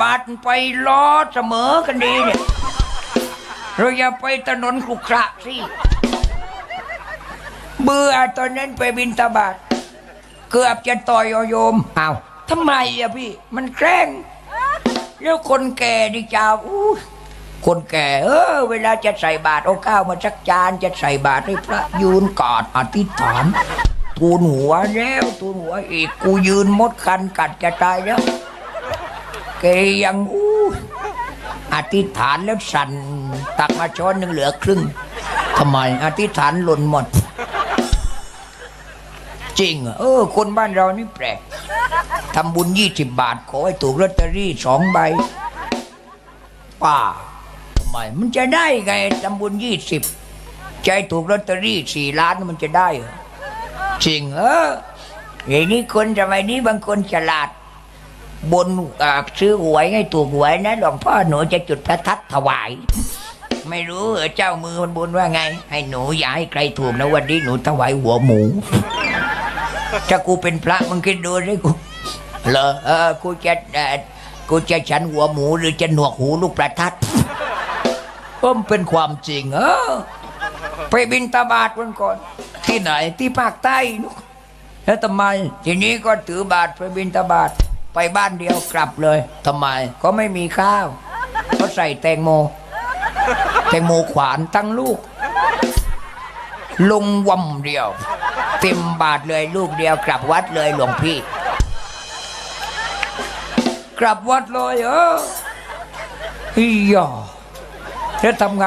บาทไปล้อเสมอกันดีเนี่ยเราอย่าไปถนนขรุขระสิเบื่อตอนนั้นไปบินตาบาทเกือบจะต่อยโยมอ้าวทำไมอะพี่ มันแกล้งแล้วคนแก่ดิจ้าอู้คนแก่เออเวลาจะใส่บาตรเอาข้าวมาสักจานจะใส่บาตรให้พระยืนกอดอธิษฐานทูลหัวแล้วทูลหัวอีกกูยืนมดคันกัดจะตายแล้ว แกยังอู้อธิษฐานแล้วสั่นตักมาช้อนหนึ่งเหลือครึ่งทำไม อธิษฐานหล่นหมด จริงเออ คนบ้านเรานี่แปลกทำบุญยี่สิบบาท ขอให้ถูกลอตเตอรี่สองใบ ป้าทำไม มันจะได้ไงทำบุญยี่สิบใจถูกลอตเตอรี่สี่ล้านมันจะได้จริงเออเดี๋ยวนี้คนสมัยนี้บางคนฉลาด บนอ่าซื้อหวยให้ถูกหวยนะหลวงพ่อหนูจะจุดประทัดถวาย ไม่รู้เออเจ้ามือมันบนว่าไง ให้หนูอย่าให้ใครถูกนะวันนี้หนูถวายหัวหมู ถ้ากูเป็นพระมึงคิดดูสิกูเหรอเออกูจะเอ่อกูจะฉันหัวหมูหรือจะหนวกหูลูกประทัดก็มันเป็นความจริง เออ ไปบินตาบาทวันก่อน ที่ไหนที่ภาคใต้แล้วทำไมทีนี้ก็ถือบาทไปบินตาบาท ไปบ้านเดียวกลับเลยทำไมก็ไม่มีข้าวก็ใส่แตงโม แตงโมขวานตั้งลูก ลงวำเดียว เต็มบาทเลยลูกเดียว กลับวัดเลยหลวงพี่ กลับวัดเลยเอออีหยอแล้วทำไง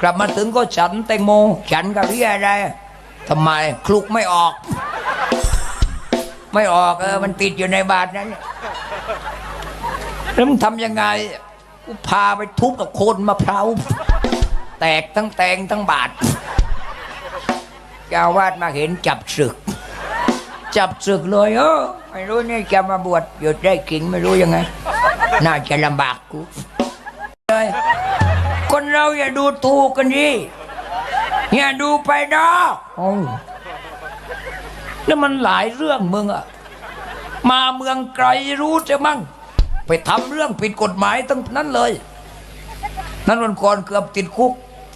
กลับมาถึงก็ฉันแตงโม ฉันกับพี่อะไรทำไมคลุกไม่ออก ไม่ออกเออมันติดอยู่ในบาทนั้นแล้วมึงทำยังไงกูพาไปทุบกับโคนมะพร้าวแตกทั้งแตงทั้งบาทเจ้าอาวาดมาเห็นจับศึก จับศึกเลยเออไม่รู้นี่จะมาบวชหยุดได้กินไม่รู้ยังไง น่าจะลำบากกูเลยคนเราอย่าดูถูกกันดิอย่าดูไปดอกโอ้ แล้วมันหลายเรื่องมึงอะมาเมืองไกลรู้จะมั่ง ไปทำเรื่องผิดกฎหมายตั้งนั้นเลย นั่นวันก่อนเกือบติดคุก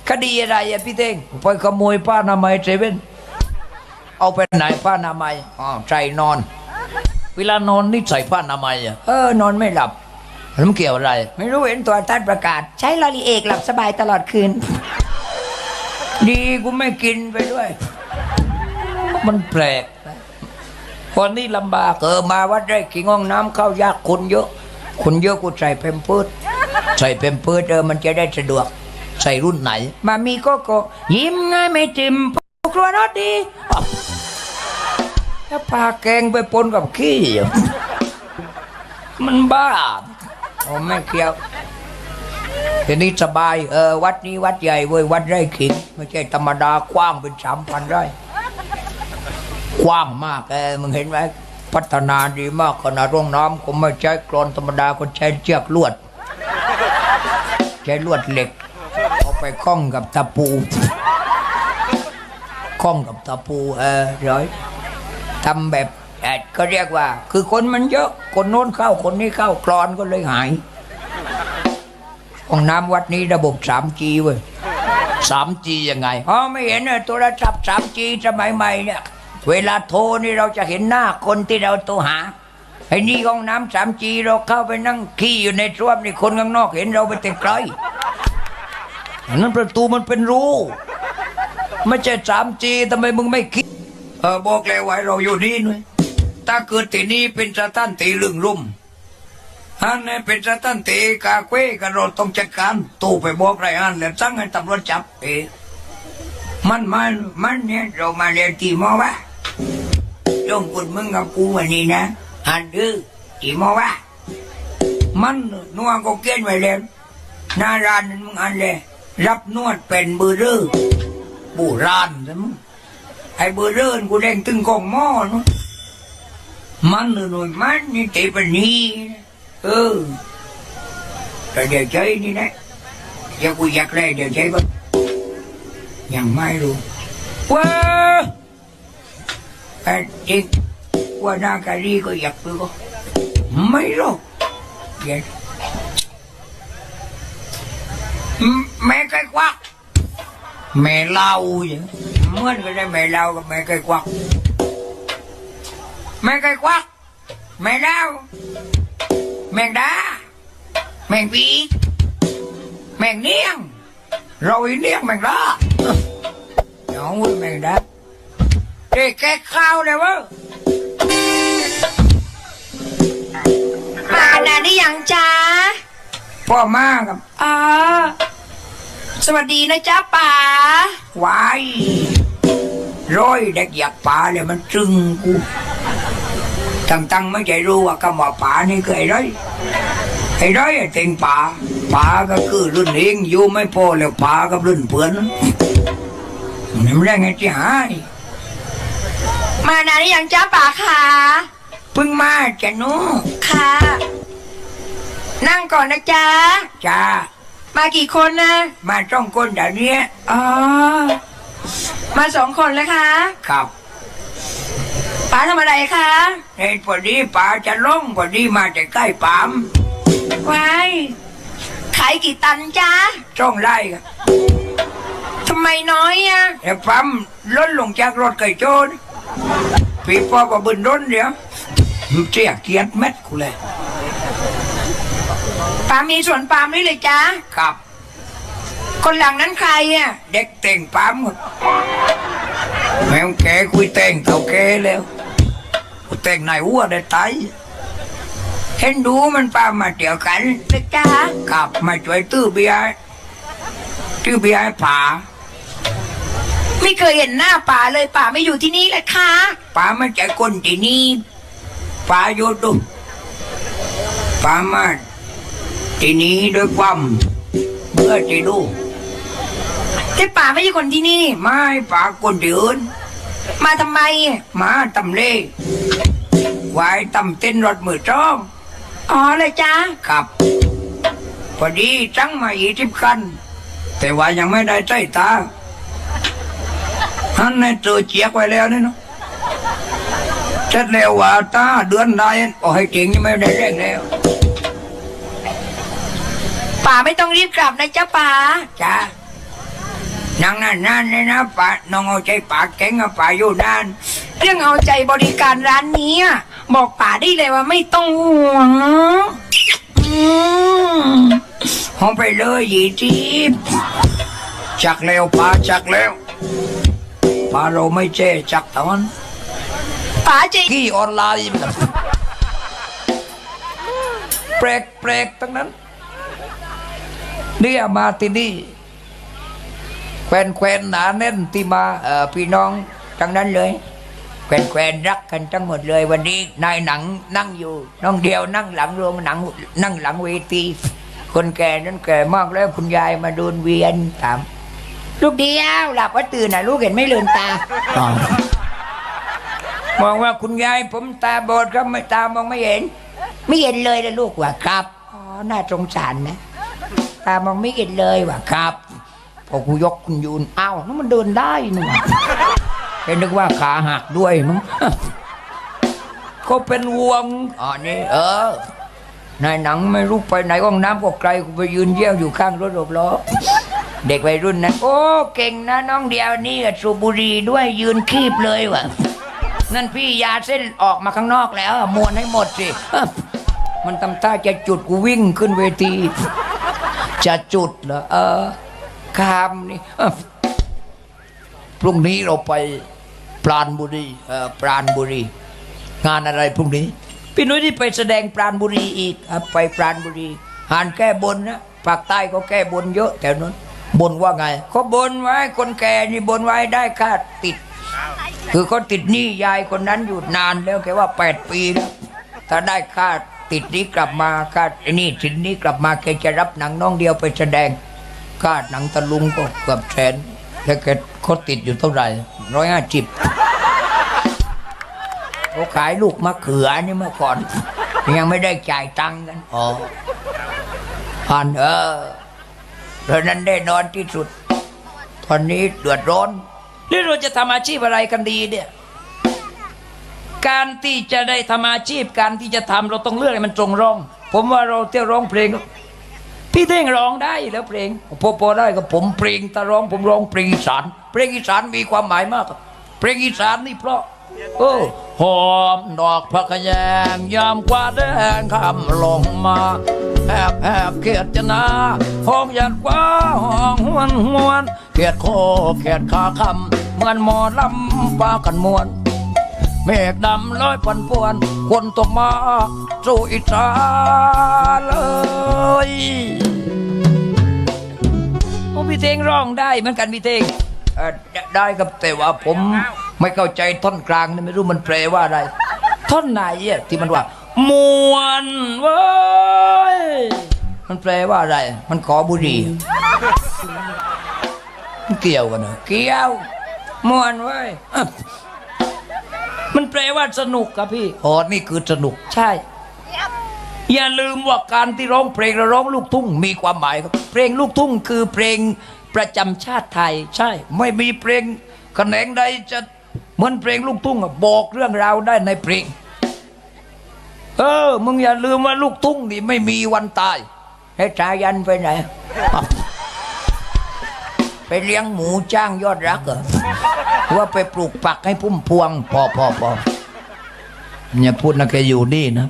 คดีอะไรอะพี่เต้งไปขโมยผ้านามัยเซเว่นเอาไปไหนผ้านามัยอ๋อใจนอน เวลานอนนี่ใส่ผ้านามัยอะเออนอนไม่หลับแล้วมันเกี่ยวอะไร ไม่รู้เห็นตัวท่านประกาศ ใช้ลอรีเอกหลับสบายตลอดคืน ดีกูไม่กินไปด้วย มันแปลก นะคนนี้ลำบากเออมาวัดไร่ขิงห้องน้ำเข้ายากคนเยอะคนเยอะกูใส่เพมเพิร์ดใส่เพมเพิร์ดเออมันจะได้สะดวก ใส่รุ่นไหน มามีก็ก็ยิ้มง่ายไม่จิ้มครัวรสดีถ้าปลาแกงไปปนกับขี้ มันบ้าโอ้ไม่เกี่ยวทีนี้สบายเออวัดนี้วัดใหญ่เว้ยวัดไร่ขิงไม่ใช่ธรรมดากว้างเป็นสามพันไร่ กว้างมากเออมึงเห็นไหมพัฒนาดีมากขนาดร่องน้ำก็ไม่ใช้กรอนธรรมดาก็ใช้เชือกลวด ใช้ลวดเหล็ก เอาไปคล้องกับตะปูคล้องกับตะปูเออร้อยทำแบบเอ่อก็เรียกว่า คือคนมันเยอะคนโน้นเข้าคนนี้เข้ากรอนก็เลยหายห้องน้ำวัดนี้ระบบ 3G เว้ย 3G ยังไง อ๋อ ไม่เห็นเลยโทรศัพท์ 3G สมัยใหม่เนี่ย เวลาโทรนี่เราจะเห็นหน้าคนที่เราโทรหาไอ้นี่ห้องน้ำ 3G เราเข้าไปนั่งขี้อยู่ในส้วมนี่คนข้างนอกเห็นเราไปแต่ไกลอันนั้นประตูมันเป็นรูไม่ใช่ 3G ทำไมมึงไม่คิดเออบอกเลยว่าเราอยู่นี่นุ้ยถ้าเกิดที่นี่เป็นสถานที่ลึงรุ่มอันนี้เป็นสถานที่กาเก้กันเราต้องจัดการตู้ไปบอกไรอันแล้วสั่งให้ตำรวจจับเองมันมันมันเนี่ยเรามาเรียนกี่โมงวะ จงกุดมึงกับกูวันนี้นะอันดื้อกี่โมงวะมันนัวก็เกณฑ์ไว้แล้วหน้าร้านนั้นมึงอันเลยรับนวดเป็นเบอร์เรอบูรานใช่มั้งไอ้เบอร์เรอกูเด้งตึงกองหม้อนะมันหน่อยมันนี่เตะปนีนะเออแต่เดี๋ยวใช้นี่นะเดี๋ยวกูอยากได้เดี๋ยวใช้ก่อนยังไม่รู้ว้างยากไม่รู้ว้า กับแม่ไก่ควักแม่ไก่ควักแม่เล่าแมงดาแมงปีแมงเนียงเราอีเนียงแมงดาน้องแมงดา เด็กแก่ข้าวเลยวะมานานได้ยังจ้าพ่อมากับอ๋อสวัสดีนะจ๊ะป๋าวายร้อยเด็กอยากป่าเลยมันจึงกูตั้งตั้งๆไม่ใจรู้ว่าคำว่าป่านี่คือไอ้ไรไอ้ไรไอ้เต็งป่าป่าก็คือรุ่นเองอยู่ไม่พอแล้วป่ากับรุ่นเพื่อนนี่มันได้ไงที่หาย มานานได้ยังจ้าป๋าค่ะเพิ่งมาจะหนูค่ะ นั่งก่อนนะจ๊ะจ้ามากี่คนนะมาจ้องคนเดี๋ยวนี้อ๋อมาสองคนเลยค่ะครับป๋าทำอะไรคะเห็นพอดีป่าจะล่องพอดีมาจะใกล้ปามว้ายขายกี่ตันจ๊ะจ้องไล่กันทำไมน้อยอะแต่ปั๊มล้นลงจากรถไก่โจร พี่พ่อก็บึนร้นเดียวมันเจียเกียดเม็ดกูเลยป๋ามีสวนปาล์มด้วยเลยจ๊ะครับ คนหลังนั้นใครอะเด็กเต่งปั๊มครับแมวแกคุยเต่งเท่าแกแล้วกูเต่งไหนวัวได้ตายเห็นดูมันปามาเดียวกันเลยจ๊ะขับมาช่วยตื้อเบียร์ตื้อเบียร์ให้ป่า ไม่เคยเห็นหน้าป๋าเลยป๋าไม่อยู่ที่นี่เลยค่ะป่าไม่ใจคนที่นี่ป่าอยู่ดุป่ามาที่นี้ด้วยความเมื่อที่ดูแต่ป๋าไม่ใช่คนที่นี่ ไม่ป่าคนที่อื่นมาทำไมอะมาตำเล่ไว้ตำเต้นรถมือจ้องอ๋อเลยจ้าครับพอดีจังมาอีสิบคัน แต่ว่ายังไม่ได้ใจตา ท่านในตัวเจียกไว้แล้วเนี่ยเนาะเสร็จแล้วว่าตาเดือนได้โอ้ให้จริงยังไม่ได้แรกแล้วป๋าไม่ต้องรีบกลับนะจ๊ะป๋าจ้านั่งนานนานๆเลยนะป่าน้องเอาใจป่าเก่งอะป่าอยู่นาน เรื่องเอาใจบริการร้านนี้บอกป๋าได้เลยว่าไม่ต้องห่วงอืมห้องไปเลยยีจีบจักแล้วป่าจักแล้ว ป่าเราไม่เจ๊จักตอนป๋าจะกี้ออนไลน์แปลกแปลกๆทั้งนั้นเนี่ยมาที่นี่แควนแควนหนาแน่นที่มาเอ่อพี่น้องทั้งนั้นเลยแควนแควนรักกันทั้งหมดเลย วันนี้นายหนังนั่งอยู่น้องเดียวนั่งหลังโรงหนังนั่งหลังเวทีคนแก่นั้นแก่มากแล้วคุณยายมาโดนเวียนถาม ลูกเดียวหลับว่าตื่นนะลูกเห็นไม่ลืมตามองว่าคุณยายผมตาบอดครับไม่ตามองไม่เห็น ไม่เห็นเลยนะลูกว่ะครับอ๋อน่าสงสารนะ ตามองไม่เห็นเลยว่ะครับพอกูยกคุณยูนอ้าวนั่นมันเดินได้นี่หว่าแกนึกว่าขาหักด้วยมั้ง ก็เป็นวงอ๋อนี่เออนายหนังไม่รู้ไปไหนห้องน้ำก็ไกลกูไปยืนเยี่ยวอยู่ข้างรถหลบล้อ เด็กวัยรุ่นนั้นโอ้เก่งนะน้องเดียวนี่สูบบุหรีด้วยยืนคีบเลยว่ะ นั่นพี่ยาเส้นออกมาข้างนอกแล้วมวนให้หมดสิมันทำท่าจะจุดกูวิ่งขึ้นเวที จะจุดเหรอเออคามนี่พรุ่งนี้เราไปปราณบุรีเออปราณบุรี งานอะไรพรุ่งนี้ พี่นุ้ยที่ไปแสดงปราณบุรีอีกครับไปปราณบุรีหานแก้บนนะภาคใต้ก็แก้บนเยอะแถวนั้น บนว่าไงเขาบนไว้คนแก่นี่บนไว้ได้ค่าติด คือเขาติดหนี้ยายคนนั้นอยู่นานแล้วแกว่าแปดปีแล้วถ้าได้ค่าติดนี้กลับมาค่าไอ้นี่สินนี้กลับมาแกจะรับหนังน้องเดียวไปแสดงค่าหนังตะลุงก็เกือบแสนแล้วแกเขาติดอยู่เท่าไหร่ร้อยห้าสิบเขาขายลูกมะเขือนี่เมื่อก่อน ยังไม่ได้จ่ายตังค์กันอ๋อผ่านเออ เพราะนั้นได้นอนที่สุด ตอนนี้เดือดร้อนหรือเราจะทำอาชีพอะไรกันดีเนี่ย การที่จะได้ทำอาชีพการที่จะทำเราต้องเลือกให้มันตรงร่อง ผมว่าเราเที่ยวร้องเพลง พี่เท่งร้องได้แล้วเพลงพอพอได้ก็ผมเพลงตะร้องผมร้องเพลงอีสาน เพลงอีสานมีความหมายมากครับเพลงอีสานนี่เพราะโอ้หอมดอกพระขยงยามกว่าแดงคำลงมา แอบแอบเขียดจะนาห้องหยัดว่าห้องหวนหวนเขียดโคเขียดขาคำเหมือนหมอลำปากันมวนเมฆดำลอยปันป่วน คนตกมาสู่อิสาเลยโอ้พี่เทงร้องได้เหมือนกันพี่เทงได้ครับแต่ว่าผมไม่เข้าใจท่อนกลางนี่ไม่รู้มันแปลว่าอะไร ท่อนไหนที่มันว่า มวนเว้ย มันแปลว่าอะไร มันขอบุหรี่มันเกี่ยวกันเหรอเกี่ยวมวนเว้ยอะมันแปลว่าสนุกครับพี่ อ๋อนี่คือสนุก ใช่ อย่าลืมว่าการที่ร้องเพลงและร้องลูกทุ่งมีความหมายครับ เพลงลูกทุ่งคือเพลงประจำชาติไทย ใช่ ไม่มีเพลงแขนงใดจะเหมือนเพลงลูกทุ่งอะบอกเรื่องราวได้ในเพลง เออ มึงอย่าลืมว่าลูกทุ่งนี่ไม่มีวันตายให้ชายันไปไหน ไปเลี้ยงหมูจ้างยอดรักเหรอว่าไปปลูกปักให้พุ่มพวง พอพอพออย่าพูดนะแกอยู่นี่นะ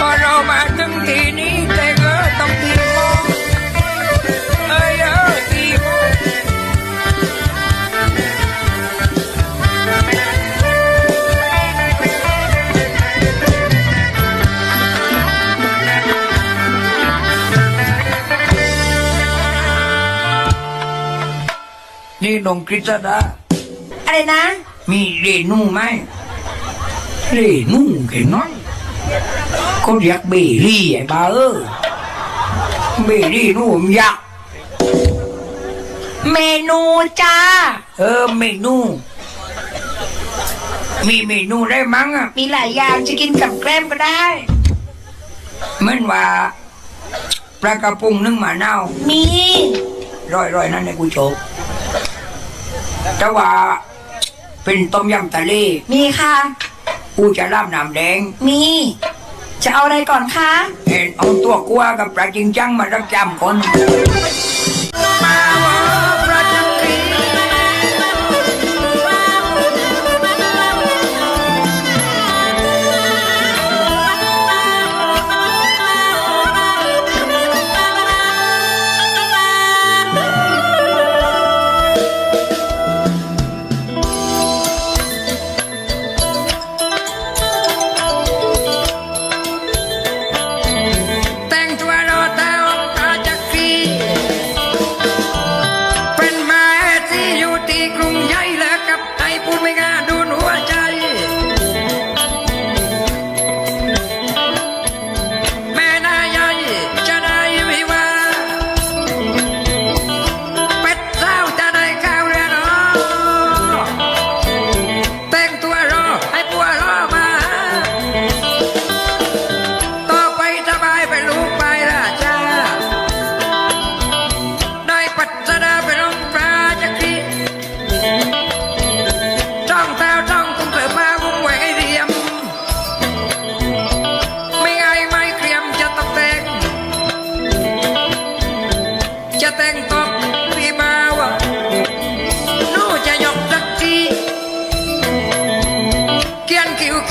พอเรามาถึงที่นี้ นี่นงกฤษดาอะไรนะ มีเรนูไหมเรนูแค่น้อยเขาเรียกเบรี่ไอ้บ้าเออเบรี่นูมนยักษ์เมนูจ้า เออเมนู มีเมนูได้มั้งอะ มีหลายอย่างจะกินกับแกล้มก็ได้เหมือนว่าปลากระพงนึ่งหมาเน่า มีร้อยร้อยๆ นั่นในกูโชก แต่ว่าเป็นต้มยำทะเลมีค่ะกูจะราบน้ำแดง มี จะเอาอะไรก่อนคะ เห็นเอาตัวกัวกับปลาจริงจังมารักจำคน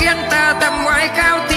กียนคิว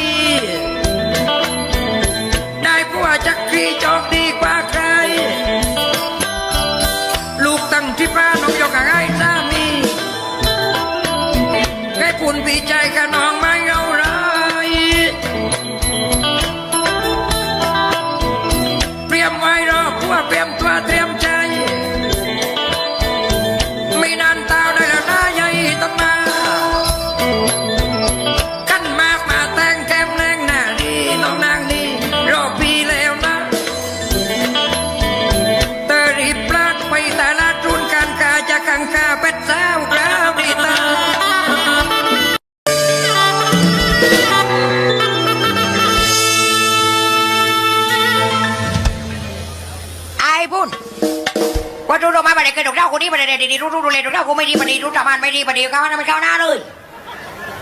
เด็กกระดกเล่าคนนี้มาเด็กดีๆรู้รู้ดูเลยดอกเล่ากูไม่ดีมาดีรู้ประมาณไม่ดีมาดีก้าวหน้าไม่ก้าวหน้าเลย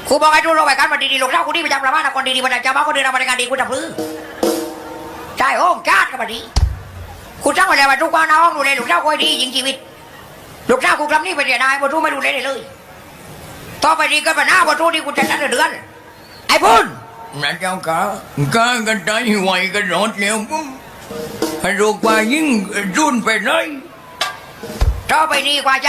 ครูบอกให้ดูดอกไม้กันมาดีๆลูกเล่าคนนี้ประจำประมาณคนดีๆมาจากเจ้าบ้านคนเดียวมาในการดีกูจะพื้นใช่โอ้ใจปะนี้กูจ้างไปแล้วว่าทุกวันน้องดูแลลูกเจ้าคอยดีจริงชีวิต ลูกเจ้ากูกำนี่ไปเรียนายบ่รู้ไม่ดูแลได้เลยต่อไปนี้ก็ปัญหาบ่รู้ที่กูจะจัดเดือนไอ้พุ่นนะเจ้ากะกะกันใจไหวกันรอดแล้วปุ๊บให้ลูกว่ายิ่งรุ่นไปเลย ต่อไปนี้กว่าจะ